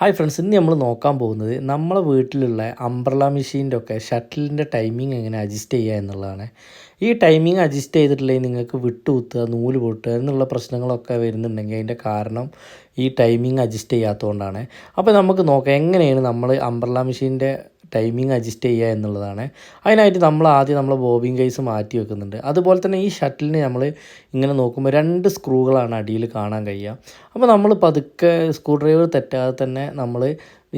Hi friends ഇന്ന് നമ്മൾ നോക്കാൻ പോകുന്നത് നമ്മളെ വീട്ടിലുള്ള അംബ്രല മെഷീന്റെ ഒക്കെ ഷട്ടിലിന്റെ ടൈമിംഗ് എങ്ങനെ അഡ്ജസ്റ്റ് ചെയ്യുക എന്നുള്ളതാണ്. ഈ ടൈമിംഗ് അഡ്ജസ്റ്റ് ചെയ്തിട്ടില്ലെങ്കിൽ നിങ്ങൾക്ക് വിട്ടുകുത്തുക നൂൽ പൊട്ടുക എന്നുള്ള പ്രശ്നങ്ങളൊക്കെ വരുന്നുണ്ടെങ്കിൽ അതിന്റെ കാരണം ഈ ടൈമിംഗ് അഡ്ജസ്റ്റ് ചെയ്യാത്തതുകൊണ്ടാണ്. അപ്പോൾ നമുക്ക് നോക്കാം എങ്ങനെയാണ് നമ്മൾ അംബ്രല മെഷീന്റെ ടൈമിംഗ് അഡ്ജസ്റ്റ് ചെയ്യുക എന്നുള്ളതാണ്. അതിനായിട്ട് നമ്മൾ ആദ്യം നമ്മൾ ബോബിൻ കേസ് മാറ്റി വെക്കുന്നുണ്ട്. അതുപോലെ തന്നെ ഈ ഷട്ടിലിന് നമ്മൾ ഇങ്ങനെ നോക്കുമ്പോൾ രണ്ട് സ്ക്രൂകളാണ് അടിയിൽ കാണാൻ കഴിയുക. അപ്പോൾ നമ്മൾ പതുക്കെ സ്ക്രൂ ഡ്രൈവർ തെറ്റാതെ തന്നെ നമ്മൾ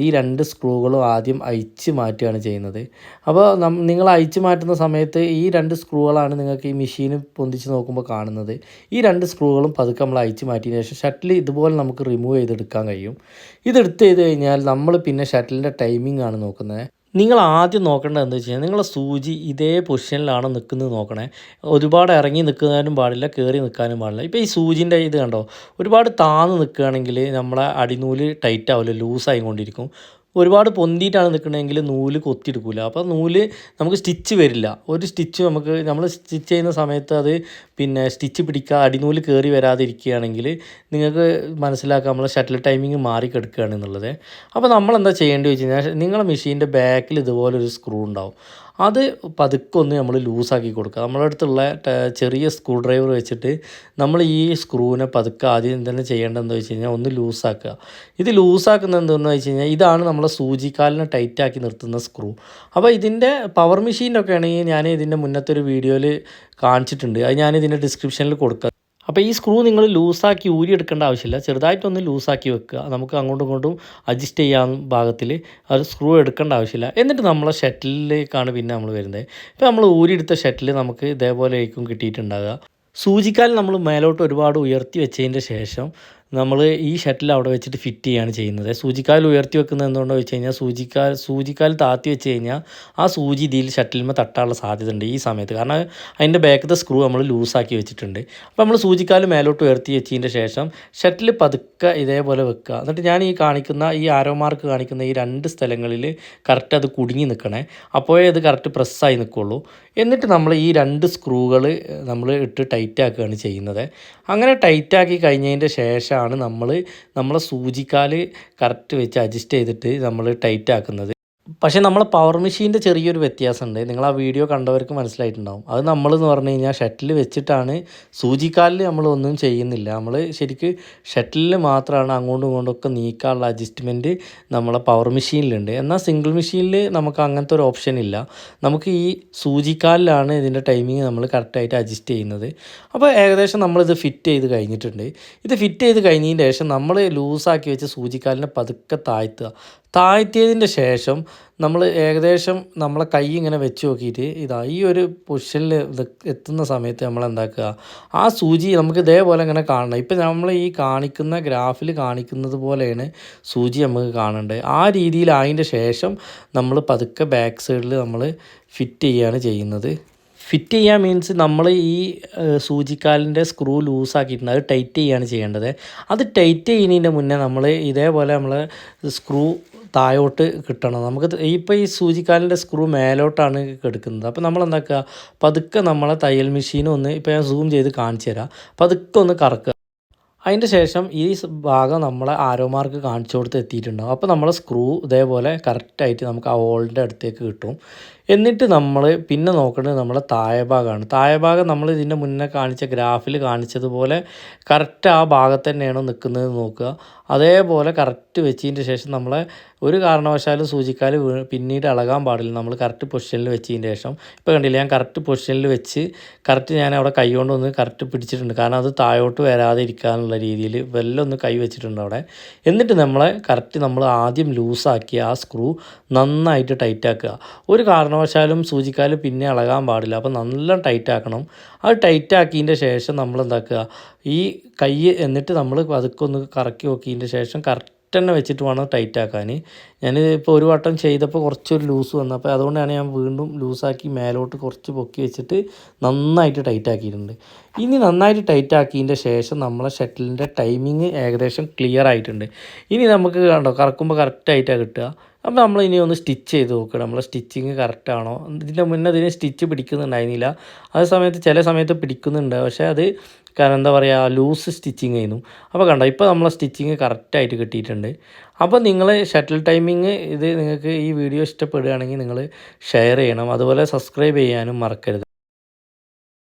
ഈ രണ്ട് സ്ക്രൂകളും ആദ്യം അഴിച്ച് മാറ്റുകയാണ് ചെയ്യുന്നത്. അപ്പോൾ നിങ്ങൾ അഴിച്ച് മാറ്റുന്ന സമയത്ത് ഈ രണ്ട് സ്ക്രൂകളാണ് നിങ്ങൾക്ക് ഈ മെഷീൻ പൊന്തിച്ച് നോക്കുമ്പോൾ കാണുന്നത്. ഈ രണ്ട് സ്ക്രൂകളും പതുക്കെ നമ്മൾ അഴിച്ച് മാറ്റിയതിന് ശേഷം ഷട്ടിൽ ഇതുപോലെ നമുക്ക് റിമൂവ് ചെയ്തെടുക്കാൻ കഴിയും. ഇതെടുത്ത് ചെയ്ത് കഴിഞ്ഞാൽ നമ്മൾ പിന്നെ ഷട്ടിലിന്റെ ടൈമിംഗ് ആണ് നോക്കുന്നത്. നിങ്ങൾ ആദ്യം നോക്കേണ്ടത് എന്താ വെച്ച് കഴിഞ്ഞാൽ നിങ്ങളുടെ സൂചി ഇതേ പൊസിഷനിലാണ് നിൽക്കുന്നത് നോക്കണേ. ഒരുപാട് ഇറങ്ങി നിൽക്കാനും പാടില്ല കയറി നിൽക്കാനും പാടില്ല. ഇപ്പോൾ ഈ സൂചിന്റെ ഇത് കണ്ടോ? ഒരുപാട് താന്ന് നിൽക്കുകയാണെങ്കിൽ നമ്മളെ അടിനൂൽ ടൈറ്റ് ആവില്ല ലൂസായി കൊണ്ടിരിക്കും ഒരുപാട് പൊന്തിയിട്ടാണ് നിൽക്കണമെങ്കിൽ നൂൽ കൊത്തിയെടുക്കില്ല അപ്പോൾ നൂൽ നമുക്ക് സ്റ്റിച്ച് വരില്ല. ഒരു സ്റ്റിച്ച് നമുക്ക് നമ്മൾ സ്റ്റിച്ച് ചെയ്യുന്ന സമയത്ത് അത് പിന്നെ സ്റ്റിച്ച് പിടിക്കുക അടിനൂൽ കയറി വരാതിരിക്കുകയാണെങ്കിൽ നിങ്ങൾക്ക് മനസ്സിലാക്കാം നമ്മൾ ഷട്ടിൽ ടൈമിങ് മാറി കിടക്കുകയാണ് അപ്പോൾ നമ്മൾ എന്താ ചെയ്യേണ്ടത് വെച്ച് കഴിഞ്ഞാൽ നിങ്ങളുടെ മെഷീന്റെ ബാക്കിൽ ഇതുപോലൊരു സ്ക്രൂ ഉണ്ടാവും. അത് പതുക്കെ ഒന്ന് നമ്മൾ ലൂസാക്കി കൊടുക്കുക. നമ്മുടെ അടുത്തുള്ള ചെറിയ സ്ക്രൂ ഡ്രൈവർ വെച്ചിട്ട് നമ്മൾ ഈ സ്ക്രൂവിനെ പതുക്കെ ആദ്യം തന്നെ ചെയ്യേണ്ടതെന്ന് വെച്ച് കഴിഞ്ഞാൽ ഒന്ന് ലൂസാക്കുക. ഇത് ലൂസാക്കുന്നത് എന്തെന്ന് വെച്ച് കഴിഞ്ഞാൽ ഇതാണ് നമ്മളെ സൂചിക്കാലിനെ ടൈറ്റാക്കി നിർത്തുന്ന സ്ക്രൂ അപ്പോൾ ഇതിന്റെ പവർ മെഷീന്റെ ഒക്കെ ആണെങ്കിൽ ഞാൻ ഇതിന്റെ മുന്നത്തെ ഒരു വീഡിയോയിൽ കാണിച്ചിട്ടുണ്ട്. അത് ഞാൻ ഇതിന്റെ ഡിസ്ക്രിപ്ഷനിൽ കൊടുക്കാം അപ്പോൾ ഈ സ്ക്രൂ നിങ്ങൾ ലൂസാക്കി ഊരി എടുക്കേണ്ട ആവശ്യമില്ല. ചെറുതായിട്ടൊന്ന് ലൂസാക്കി വെക്കുക. നമുക്ക് അങ്ങോട്ടും ഇങ്ങോട്ടും അഡ്ജസ്റ്റ് ചെയ്യാൻ ഭാഗത്തിൽ അത് സ്ക്രൂ എടുക്കേണ്ട ആവശ്യമില്ല. എന്നിട്ട് നമ്മളെ ഷട്ടിലേക്കാണ് പിന്നെ നമ്മൾ വരുന്നത് ഇപ്പോൾ നമ്മൾ ഊരിയെടുത്ത ഷട്ടിൽ നമുക്ക് ഇതേപോലെ ആയിരിക്കും കിട്ടിയിട്ടുണ്ടാകുക സൂചിക്കാൽ നമ്മൾ മേലോട്ട് ഒരുപാട് ഉയർത്തി വെച്ചതിന്റെ ശേഷം നമ്മൾ ഈ ഷട്ടിൽ അവിടെ വെച്ചിട്ട് ഫിറ്റ് ചെയ്യാണ് ചെയ്യുന്നത്. സൂചിക്കാൽ ഉയർത്തി വെക്കുന്നത് എന്തുകൊണ്ടെന്ന് വെച്ച് കഴിഞ്ഞാൽ സൂചിക്കാൽ സൂചിക്കാൽ താത്തി വെച്ച് കഴിഞ്ഞാൽ ആ സൂചി ഇതിൽ ഷട്ടിലിന്മേൽ തട്ടാനുള്ള സാധ്യത ഉണ്ട് ഈ സമയത്ത്. കാരണം അതിന്റെ ബാക്കത്തെ സ്ക്രൂ നമ്മൾ ലൂസാക്കി വെച്ചിട്ടുണ്ട്. അപ്പോൾ നമ്മൾ സൂചിക്കാൽ മേലോട്ട് ഉയർത്തി വെച്ചതിന്റെ ശേഷം ഷട്ടിൽ പതുക്കെ ഇതേപോലെ വെക്കുക. എന്നിട്ട് ഞാൻ ഈ കാണിക്കുന്ന ഈ ആരോ മാർക്ക് കാണിക്കുന്ന ഈ രണ്ട് സ്ഥലങ്ങളിൽ കറക്റ്റ് അത് കുടുങ്ങി നിൽക്കണേ. അപ്പോഴേ അത് കറക്റ്റ് പ്രസ്സായി നിൽക്കുള്ളൂ. എന്നിട്ട് നമ്മൾ ഈ രണ്ട് സ്ക്രൂകൾ നമ്മൾ ഇട്ട് ടൈറ്റാക്കുകയാണ് ചെയ്യുന്നത്. അങ്ങനെ ടൈറ്റാക്കി കഴിഞ്ഞതിന്റെ ശേഷമാണ് നമ്മൾ നമ്മളെ സൂചിക്കാൽ കറക്റ്റ് വെച്ച് അഡ്ജസ്റ്റ് ചെയ്തിട്ട് നമ്മൾ ടൈറ്റ് ആക്കുന്നത്. പക്ഷേ നമ്മളെ പവർ മെഷീന്റെ ചെറിയൊരു വ്യത്യാസമുണ്ട്. നിങ്ങൾ ആ വീഡിയോ കണ്ടവർക്ക് മനസ്സിലായിട്ടുണ്ടാവും. അത് നമ്മൾ എന്ന് പറഞ്ഞു കഴിഞ്ഞാൽ ഷട്ടിൽ വെച്ചിട്ടാണ് സൂചിക്കാലിൽ നമ്മൾ ഒന്നും ചെയ്യുന്നില്ല. നമ്മൾ ശരിക്ക് ഷട്ടിലിൽ മാത്രമാണ് അങ്ങോട്ടും ഇങ്ങോട്ടും ഒക്കെ നീക്കാനുള്ള അഡ്ജസ്റ്റ്മെന്റ് നമ്മളെ പവർ മെഷീനിലുണ്ട് എന്നാൽ സിംഗിൾ മെഷീനിൽ നമുക്ക് അങ്ങനത്തെ ഒരു ഓപ്ഷൻ ഇല്ല. നമുക്ക് ഈ സൂചിക്കാലിലാണ് ഇതിന്റെ ടൈമിങ് നമ്മൾ കറക്റ്റായിട്ട് അഡ്ജസ്റ്റ് ചെയ്യുന്നത്. അപ്പോൾ ഏകദേശം നമ്മളിത് ഫിറ്റ് ചെയ്ത് കഴിഞ്ഞിട്ടുണ്ട്. ഇത് ഫിറ്റ് ചെയ്ത് കഴിഞ്ഞതിന് ശേഷം നമ്മൾ ലൂസാക്കി വെച്ച് സൂചിക്കാലിനെ പതുക്കെ താഴ്ത്തുക. താഴ്ത്തിയതിന്റെ ശേഷം നമ്മൾ ഏകദേശം നമ്മളെ കൈ ഇങ്ങനെ വെച്ച് നോക്കിയിട്ട് ഇതാ ഈ ഒരു പൊസിഷനിൽ എത്തുന്ന സമയത്ത് നമ്മൾ എന്താക്കുക? ആ സൂചി നമുക്ക് ഇതേപോലെ ഇങ്ങനെ കാണണം. ഇപ്പം നമ്മൾ ഈ കാണിക്കുന്ന ഗ്രാഫിൽ കാണിക്കുന്നത് പോലെയാണ് സൂചി നമുക്ക് കാണേണ്ടത് ആ രീതിയിൽ അതിന്റെ ശേഷം നമ്മൾ പതുക്കെ ബാക്ക് സൈഡിൽ നമ്മൾ ഫിറ്റ് ചെയ്യുകയാണ് ചെയ്യുന്നത്. ഫിറ്റ് ചെയ്യാൻ മീൻസ് നമ്മൾ ഈ സൂചിക്കാലിന്റെ സ്ക്രൂ ലൂസാക്കിയിട്ടുണ്ട് അത് ടൈറ്റ് ചെയ്യുകയാണ് ചെയ്യേണ്ടത്. അത് ടൈറ്റ് ചെയ്യുന്നതിന്റെ മുന്നേ നമ്മൾ ഇതേപോലെ നമ്മൾ സ്ക്രൂ താഴോട്ട് കിട്ടണം. നമുക്ക് ഇപ്പോൾ ഈ സൂചിക്കാലിന്റെ സ്ക്രൂ മേലോട്ടാണ് കിടക്കുന്നത് അപ്പോൾ നമ്മൾ എന്താക്കുക പതുക്കെ നമ്മളെ തയ്യൽ മെഷീൻ ഒന്ന് ഇപ്പോൾ ഞാൻ സൂം ചെയ്ത് കാണിച്ചു തരാം. പതുക്കെ ഒന്ന് കറക്കുക. അതിന്റെ ശേഷം ഈ ഭാഗം നമ്മളെ ആരോ മാർക്ക് കാണിച്ചു കൊടുത്ത് എത്തിയിട്ടുണ്ടാകും അപ്പോൾ നമ്മളെ സ്ക്രൂ ഇതേപോലെ കറക്റ്റായിട്ട് നമുക്ക് ആ ഹോളിന്റെ അടുത്തേക്ക് കിട്ടും. എന്നിട്ട് നമ്മൾ പിന്നെ നോക്കേണ്ടത് നമ്മളെ താഴെഭാഗമാണ് താഴെഭാഗം നമ്മൾ ഇതിന്റെ മുന്നേ കാണിച്ച ഗ്രാഫിൽ കാണിച്ചതുപോലെ കറക്റ്റ് ആ ഭാഗത്ത് തന്നെയാണോ നിൽക്കുന്നത് നോക്കുക. അതേപോലെ കറക്റ്റ് വെച്ചതിന്റെ ശേഷം നമ്മളെ ഒരു കാരണവശാലും സൂചിക്കാൽ പിന്നീട് ഇളകാൻ പാടില്ല. നമ്മൾ കറക്റ്റ് പൊസിഷനിൽ വെച്ചതിന്റെ ശേഷം. ഇപ്പോൾ കണ്ടില്ല ഞാൻ കറക്റ്റ് പൊസിഷനിൽ വെച്ച് കറക്റ്റ് ഞാൻ അവിടെ കൈ കൊണ്ടൊന്ന് കറക്റ്റ് പിടിച്ചിട്ടുണ്ട്. കാരണം അത് താഴോട്ട് വരാതെ ഇരിക്കാനുള്ള രീതിയിൽ വെല്ലം ഒന്ന് കൈ വെച്ചിട്ടുണ്ട് അവിടെ. എന്നിട്ട് നമ്മളെ കറക്റ്റ് നമ്മൾ ആദ്യം ലൂസാക്കി ആ സ്ക്രൂ നന്നായിട്ട് ടൈറ്റാക്കുക ഒരു ഒരു കാരണവശാലും സൂചിക്കാൽ പിന്നെ ഇളകാൻ പാടില്ല. അപ്പോൾ നല്ല ടൈറ്റ് ആക്കണം. അത് ടൈറ്റ് ആക്കിയതിന്റെ ശേഷം നമ്മൾ എന്താക്കുക? ഈ കൈ എന്നിട്ട് നമ്മൾ ഒന്ന് കറക്കി നോക്കിയതിന്റെ ശേഷം കറക്റ്റ് തന്നെ വെച്ചിട്ട് വേണം ടൈറ്റ് ആക്കാൻ. ഞാൻ ഇപ്പോൾ ഒരു വട്ടം ചെയ്തപ്പോൾ കുറച്ചൊരു ലൂസ് വന്നു. അപ്പോൾ അതുകൊണ്ടാണ് ഞാൻ വീണ്ടും ലൂസാക്കി മേലോട്ട് കുറച്ച് പൊക്കി വെച്ചിട്ട് നന്നായിട്ട് ടൈറ്റ് ആക്കിയിട്ടുണ്ട്. ഇനി നന്നായിട്ട് ടൈറ്റ് ആക്കിയതിന്റെ ശേഷം നമ്മളെ ഷട്ടിലിന്റെ ടൈമിങ് ഏകദേശം ക്ലിയർ ആയിട്ടുണ്ട്. ഇനി നമുക്ക് കണ്ടോ? കറക്കുമ്പോൾ കറക്റ്റായിട്ടാണ് കിട്ടുക. അപ്പോൾ നമ്മൾ ഇനി ഒന്ന് സ്റ്റിച്ച് ചെയ്ത് നോക്കണം നമ്മളെ സ്റ്റിച്ചിങ് കറക്റ്റാണോ ഇതിന്റെ മുന്നേ അതിന് സ്റ്റിച്ച് പിടിക്കുന്നുണ്ടായിരുന്നില്ല. അതേ സമയത്ത് ചില സമയത്ത് പിടിക്കുന്നുണ്ട്. പക്ഷേ അത് കാരണം എന്താ പറയുക ലൂസ് സ്റ്റിച്ചിങ് ആയിരുന്നു. അപ്പോൾ കണ്ടോ ഇപ്പോൾ നമ്മളെ സ്റ്റിച്ചിങ് കറക്റ്റായിട്ട് കിട്ടിയിട്ടുണ്ട്. അപ്പോൾ നിങ്ങൾ ഷട്ടിൽ ടൈമിങ് ഇത് നിങ്ങൾക്ക് ഈ വീഡിയോ ഇഷ്ടപ്പെടുകയാണെങ്കിൽ നിങ്ങൾ ഷെയർ ചെയ്യണം. അതുപോലെ സബ്സ്ക്രൈബ് ചെയ്യാനും മറക്കരുത്.